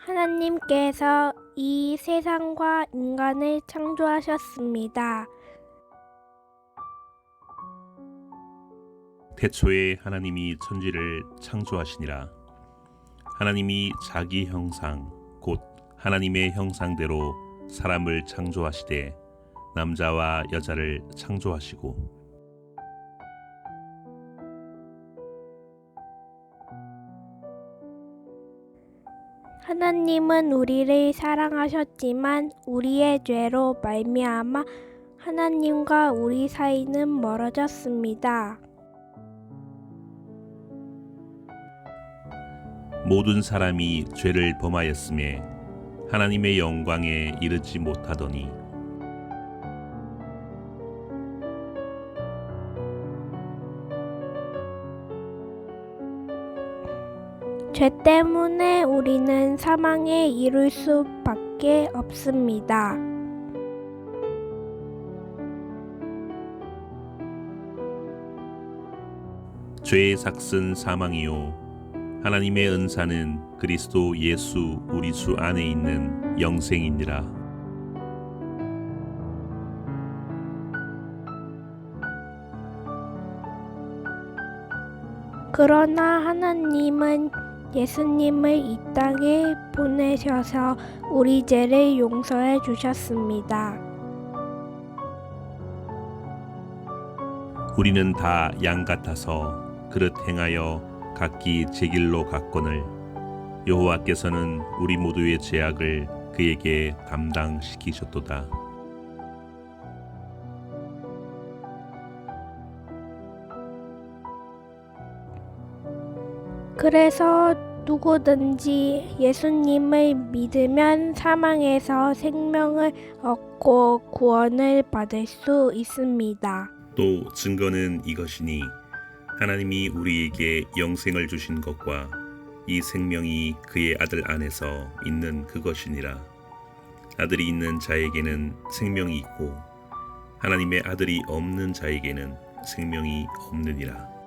하나님께서 이 세상과 인간을 창조하셨습니다. 태초에 하나님이 천지를 창조하시니라. 하나님이 자기 형상 곧 하나님의 형상대로 사람을 창조하시되 남자와 여자를 창조하시고 하나님은 우리를 사랑하셨지만 우리의 죄로 말미암아 하나님과 우리 사이는 멀어졌습니다. 모든 사람이 죄를 범하였음에 하나님의 영광에 이르지 못하더니 죄 때문에 우리는 사망에 이를 수밖에 없습니다. 죄의 삭은 사망이요 하나님의 은사는 그리스도 예수 우리 주 안에 있는 영생이니라 그러나 하나님은 예수님을 이 땅에 보내셔서 우리 죄를 용서해 주셨습니다. 우리는 다 양 같아서 그릇 행하여 각기 제 길로 갔거늘 여호와께서는 우리 모두의 죄악을 그에게 담당시키셨도다. 그래서 누구든지 예수님을 믿으면 사망에서 생명을 얻고 구원을 받을 수 있습니다. 또 증거는 이것이니 하나님이 우리에게 영생을 주신 것과 이 생명이 그의 아들 안에서 있는 그것이니라. 아들이 있는 자에게는 생명이 있고 하나님의 아들이 없는 자에게는 생명이 없느니라.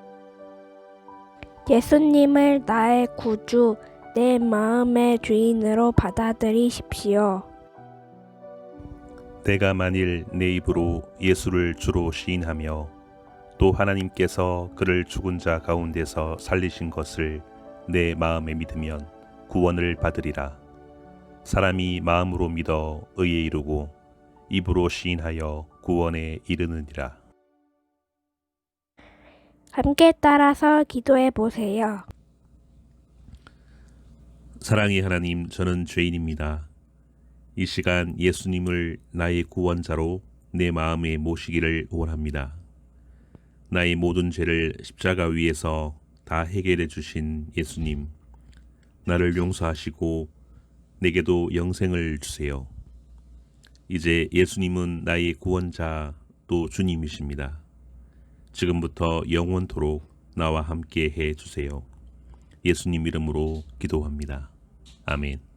예수님을 나의 구주, 내 마음의 주인으로 받아들이십시오. 내가 만일 내 입으로 예수를 주로 시인하며 또 하나님께서 그를 죽은 자 가운데서 살리신 것을 내 마음에 믿으면 구원을 받으리라. 사람이 마음으로 믿어 의에 이르고 입으로 시인하여 구원에 이르느니라. 함께 따라서 기도해 보세요. 사랑의 하나님, 저는 죄인입니다. 이 시간 예수님을 나의 구원자로 내 마음에 모시기를 원합니다. 나의 모든 죄를 십자가 위에서 다 해결해 주신 예수님, 나를 용서하시고 내게도 영생을 주세요. 이제 예수님은 나의 구원자 또 주님이십니다. 지금부터 영원토록 나와 함께 해 주세요. 예수님 이름으로 기도합니다. 아멘.